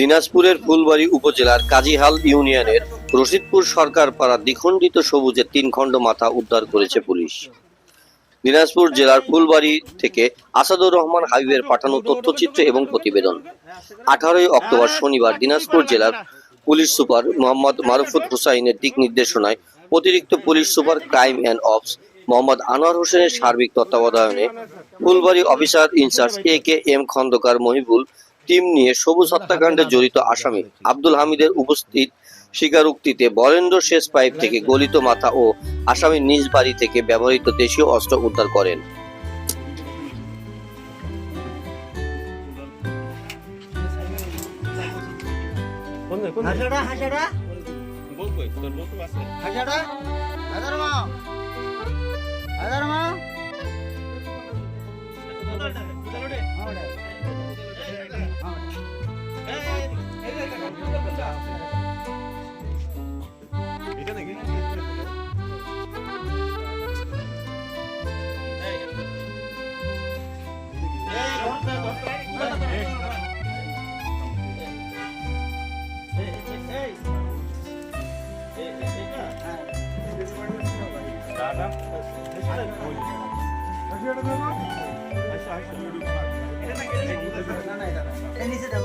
দিনাজপুরের ফুলবাড়ী উপজেলার কাজীহাল ইউনিয়নের রশিদপুর সরকার পাড়া দ্বিখণ্ডিত সবুজের তিন খণ্ড মাথা উদ্ধার করেছে পুলিশ। দিনাজপুর জেলার ফুলবাড়ি থেকে আসাদুর রহমান হাবিবের পাঠানো তথ্যচিত্র এবং প্রতিবেদন। আঠারোই অক্টোবর শনিবার দিনাজপুর জেলার পুলিশ সুপার মোহাম্মদ মারুফুত হুসাইনের দিক নির্দেশনায় অতিরিক্ত police super crime and ops Mohammad Anwar হোসেনের সার্বিক তত্ত্বাবধানে Phulbari officer in charge A K M Khandakar Mohibul team নিয়ে সবুজ হত্যাকাণ্ডে জড়িত আসামি আব্দুল হামিদের উপস্থিত স্বীকারোক্তিতে বরেন্দ্র শেষ পাইপ থেকে গলিত মাথা ও আসামির নিজ বাড়ি থেকে ব্যবহৃত দেশীয় অস্ত্র উদ্ধার করেন। হাজারা হাজারা হাজারা হাজার মা নিচে দাও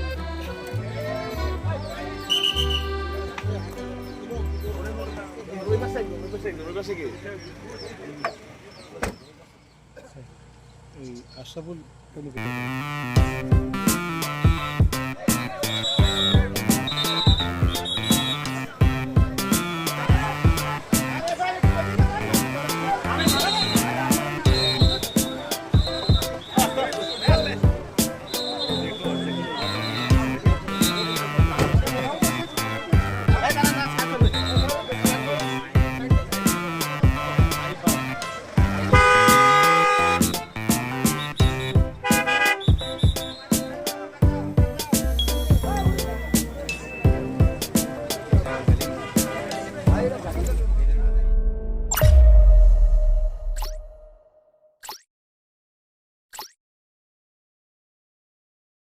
আশরাফুল